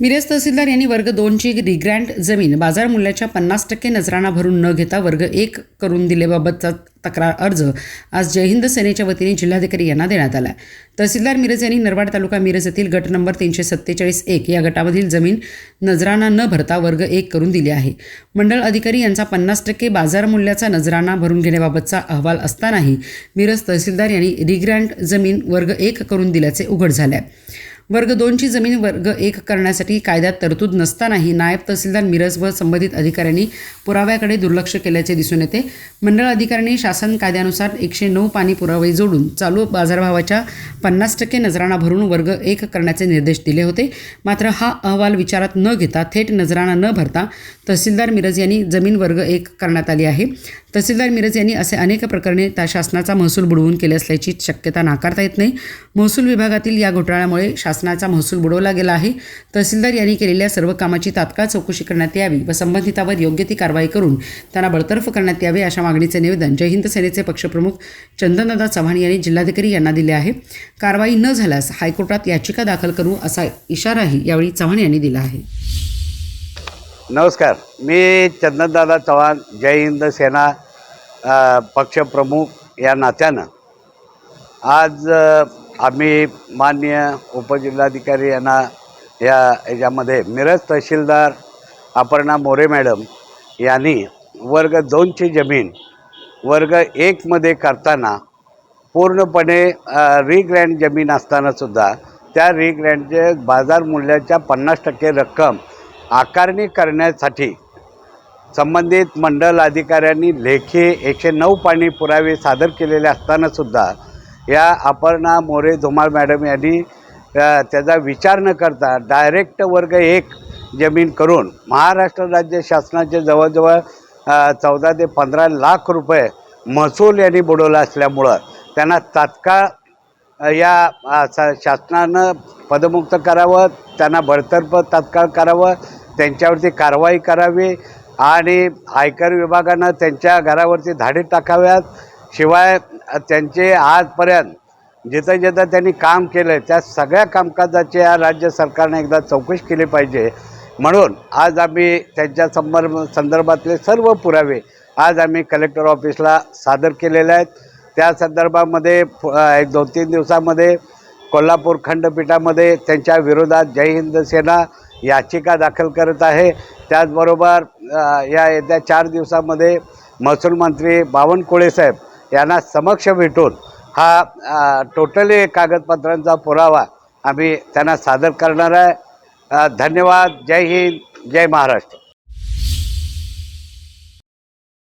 मिरज तहसीलदार यांनी वर्ग दोनची रिग्रँट जमीन बाजार मूल्याच्या पन्नास टक्के नजराणा भरून न घेता वर्ग एक करून दिल्याबाबतचा तक्रार अर्ज आज जय हिंद सेनेच्या वतीने जिल्हाधिकारी यांना देण्यात आला तहसीलदार मिरज यांनी नरवाड तालुका मिरज येथील गट नंबर तीनशे सत्तेचाळीस एक या गटामधील जमीन नजराणा न भरता वर्ग एक करून दिली आहे. मंडळ अधिकारी यांचा पन्नास टक्के बाजार मूल्याचा नजराणा भरून घेण्याबाबतचा अहवाल असतानाही मिरज तहसीलदार यांनी रिग्रँट जमीन वर्ग एक करून दिल्याचे उघड झाले आहे वर्ग दोनची जमीन वर्ग एक करण्यासाठी कायद्यात तरतूद नसतानाही नायब तहसीलदार मिरज व संबंधित अधिकाऱ्यांनी पुराव्याकडे दुर्लक्ष केल्याचे दिसून येते. मंडळ अधिकाऱ्यांनी शासन कायद्यानुसार एकशे नऊ पाणी पुरावे जोडून चालू बाजारभावाच्या पन्नास टक्के नजराणा भरून वर्ग एक करण्याचे निर्देश दिले होते. मात्र हा अहवाल विचारात न घेता थेट नजराणा न भरता तहसीलदार मिरज यांनी जमीन वर्ग एक करण्यात आली आहे. तहसीलदार मिरज यांनी असे अनेक प्रकरणे त्या शासनाचा महसूल बुडवून केले असल्याची शक्यता नाकारता येत नाही. महसूल विभागातील या घोटाळ्यामुळे शासनाचा महसूल बुडवला गेला आहे. तहसीलदार यांनी केलेल्या सर्व कामाची तात्काळ चौकशी करण्यात यावी व संबंधितावर योग्य ती कारवाई करून त्यांना बडतर्फ करण्यात यावे अशा मागणीचे निवेदन जय हिंद सेनेचे पक्षप्रमुख चंदनदादा चव्हाण यांनी जिल्हाधिकारी यांना दिले आहे. कारवाई न झाल्यास हायकोर्टात याचिका दाखल करू असा इशाराही यावेळी चव्हाण यांनी दिला आहे. नमस्कार. मी चंदनदादा चव्हाण जय हिंद सेना पक्षप्रमुख या नात्यानं. आज आम्ही मान्य उपजिल्हाधिकारी यांना या याच्यामध्ये मिरज तहसीलदार अपर्णा मोरे मॅडम यांनी वर्ग दोनची जमीन वर्ग एकमध्ये करताना पूर्णपणे रिग्रँड जमीन असतानासुद्धा त्या रिग्रँडचे बाजार मूल्याच्या पन्नास टक्के रक्कम आकारणी करण्यासाठी संबंधित मंडल अधिकाऱ्यांनी लेखी एकशे नऊ पाणी पुरावे सादर केलेले असतानासुद्धा या अपर्णा मोरे धुमाळ मॅडम यांनी त्याचा विचार न करता डायरेक्ट वर्ग एक जमीन करून महाराष्ट्र राज्य शासनाचे जवळजवळ चौदा ते पंधरा लाख रुपये महसूल यांनी बुडवला असल्यामुळं त्यांना तात्काळ या शासनानं पदमुक्त करावं त्यांना बडतर्फ तात्काळ करावं त्यांच्यावरती कारवाई करावी आणि आयकर विभागानं त्यांच्या घरावरती धाडी टाकाव्यात. शिवाय त्यांचे आजपर्यंत जिथं जिथं त्यांनी काम केलं त्या सगळ्या कामकाजाची या राज्य सरकारने एकदा चौकशी केली पाहिजे. म्हणून आज आम्ही त्यांच्या संदर्भ संदर्भातले सर्व पुरावे आज आम्ही कलेक्टर ऑफिसला सादर केलेले आहेत. त्या संदर्भामध्ये एक दोन तीन दिवसामध्ये कोल्हापूर खंडपीठामध्ये त्यांच्या विरोधात जय हिंद सेना याचिका दाखल करत आहे. त्याचबरोबर या येत्या चार दिवसामध्ये महसूल मंत्री बावनकुळे साहेब यांना समक्ष भेटून हा टोटली कागदपत्रांचा पुरावा आम्ही त्यांना सादर करणार आहे. धन्यवाद. जय हिंद. जय महाराष्ट्र.